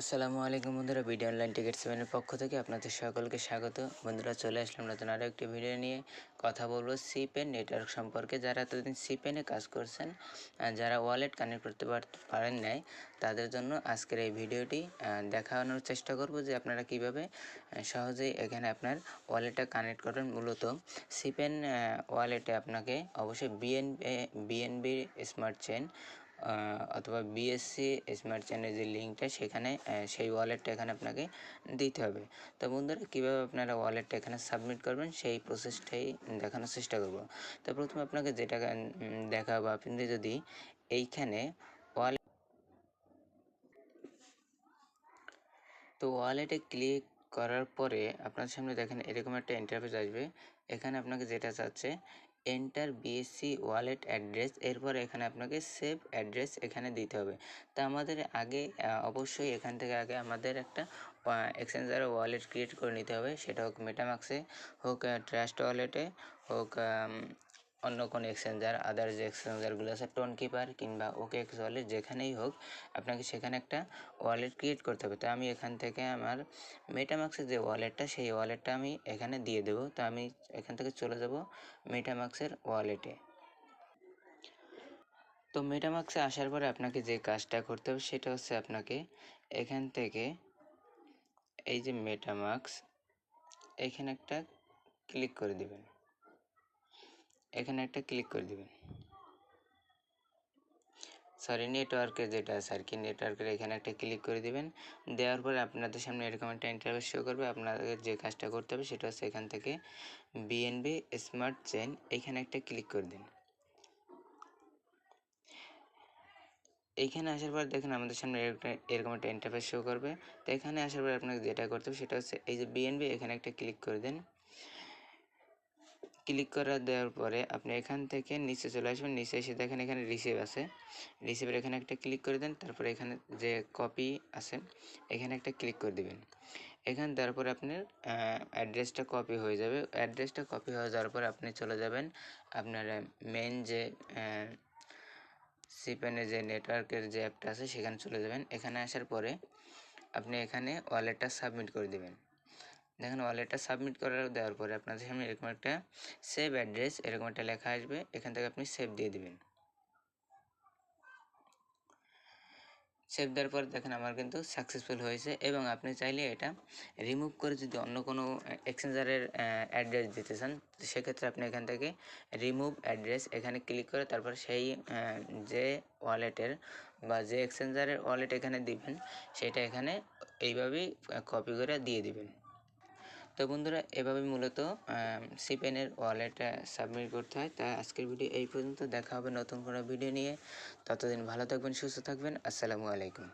আসসালামু আলাইকুম বন্ধুরা ভিডিও অনলাইন টিকিট সেভেনের পক্ষ থেকে আপনাদের সকলকে স্বাগত। বন্ধুরা, চলে আসলাম নতুন আরও একটি ভিডিও নিয়ে। কথা বলব সিপেন নেটওয়ার্ক সম্পর্কে। যারা এতদিন সিপেনে কাজ করছেন যারা ওয়ালেট কানেক্ট করতে পার- পারেন নাই, তাদের জন্য আজকের এই ভিডিওটি দেখানোর চেষ্টা করব যে আপনারা কীভাবে সহজেই এখানে আপনার ওয়ালেটটা কানেক্ট করবেন মূলত সিপেন ওয়ালেটে আপনাকে অবশ্যই বিএন বিএনবি স্মার্ট চেন অথবা বিএসসি স্মার্ট চেনের যে লিঙ্কটা সেখানে সেই ওয়ালেটটা এখানে আপনাকে দিতে হবে। তো বন্ধুরা, কীভাবে আপনারা ওয়ালেটটা এখানে সাবমিট করবেন, সেই প্রসেসটাই দেখানোর চেষ্টা করব। তো প্রথমে আপনাকে যেটা দেখাবো আপনি যদি এইখানে ওয়ালেট তো ওয়ালেটে ক্লিক করার পরে আপনার সামনে দেখেন এরকম একটা ইন্টারফেস আসবে। এখানে আপনাকে যেটা চাচ্ছে এন্টার বিএসসি ওয়ালেট অ্যাড্রেস এরপর এখানে আপনাকে সেভ অ্যাড্রেস এখানে দিতে হবে। তা আমাদের আগে অবশ্যই এখান থেকে আগে আমাদের একটা এক্সচেঞ্জার ওয়ালেট ক্রিয়েট করে নিতে হবে। সেটা হোক মেটামাক্সে হোক ট্রাস্ট ওয়ালেটে হোক অন্য কোনো এক্সচেঞ্জার আদার যে এক্সচেঞ্জারগুলো আছে টোন কিপার কিংবা ওকে এক্স ওয়ালেট যেখানেই হোক, আপনাকে সেখানে একটা ওয়ালেট ক্রিয়েট করতে হবে। তো আমি এখান থেকে আমার মেটামাক্সের যে ওয়ালেটটা সেই ওয়ালেটটা আমি এখানে দিয়ে দেবো। তো আমি এখান থেকে চলে যাব মেটামাক্সের ওয়ালেটে তো মেটামাক্সে আসার পরে আপনাকে যে কাজটা করতে হবে, সেটা হচ্ছে আপনাকে এখান থেকে এই যে মেটামাক্স এখানে একটা ক্লিক করে দিবেন। এখানে একটা ক্লিক করে দিবেন। সরি নেটওয়ার্কের যেটা আছে আর কি নেটওয়ার্কের এখানে একটা ক্লিক করে দিবেন। দেওয়ার পরে আপনাদের সামনে এরকম একটা ইন্টারভিউ শো করবে। আপনাদের যে কাজটা করতে হবে সেটা হচ্ছে এখান থেকে বিএনবি স্মার্ট চেন এখানে একটা ক্লিক করে দিন। এইখানে আসার পর দেখেন আমাদের সামনে এরকম- এরকম একটা ইন্টারফেস শো করবে। তো এখানে আসার পর আপনাকে যেটা করতে হবে সেটা হচ্ছে এই যে বিএনবি এখানে একটা ক্লিক করে দেন। ক্লিক করা দেওয়ার পরে আপনি এখান থেকে নিচে চলে আসবেন। নিচে এসে দেখেন এখানে রিসিভ আছে। রিসিভের এখানে একটা ক্লিক করে দেন, তারপরে এখানে যে কপি আছে, এখানে একটা ক্লিক করে দিবেন। এখানে দেওয়ার পরে আপনার অ্যাড্রেসটা কপি হয়ে যাবে। অ্যাড্রেসটা কপি হয়ে যাওয়ার পরে আপনি চলে যাবেন আপনার মেন যে সিপেনের যে নেটওয়ার্কের যে অ্যাপটা আছে, সেখানে চলে যাবেন। এখানে আসার পরে আপনি এখানে ওয়ালেটটা সাবমিট করে দেবেন। দেখেন ওয়ালেটটা সাবমিট করার দেওয়ার পরে আপনাদের সামনে এরকম একটা সেভ অ্যাড্রেস এরকম একটা লেখা আসবে। এখান থেকে আপনি সেভ দিয়ে দিবেন। সেভ দেওয়ার পর দেখেন আমার কিন্তু সাকসেসফুল হয়েছে এবং আপনি চাইলে এটা রিমুভ করে যদি অন্য কোনো এক্সচেঞ্জারের অ্যাড্রেস দিতে চান সেক্ষেত্রে আপনি এখান থেকে রিমুভ অ্যাড্রেস এখানে ক্লিক করে তারপর সেই যে ওয়ালেটের বা যে এক্সচেঞ্জারের ওয়ালেট এখানে দিবেন, সেটা এখানে এইভাবেই কপি করে দিয়ে দিবেন। তো বন্ধুরা এভাবে মূলত সিপেনের ওয়ালেট সাবমিট করতে হয়। তাই আজকের ভিডিও এই পর্যন্ত। দেখা হবে নতুন কোনো ভিডিও নিয়ে। ততদিন ভালো থাকবেন, সুস্থ থাকবেন। আসসালামু আলাইকুম।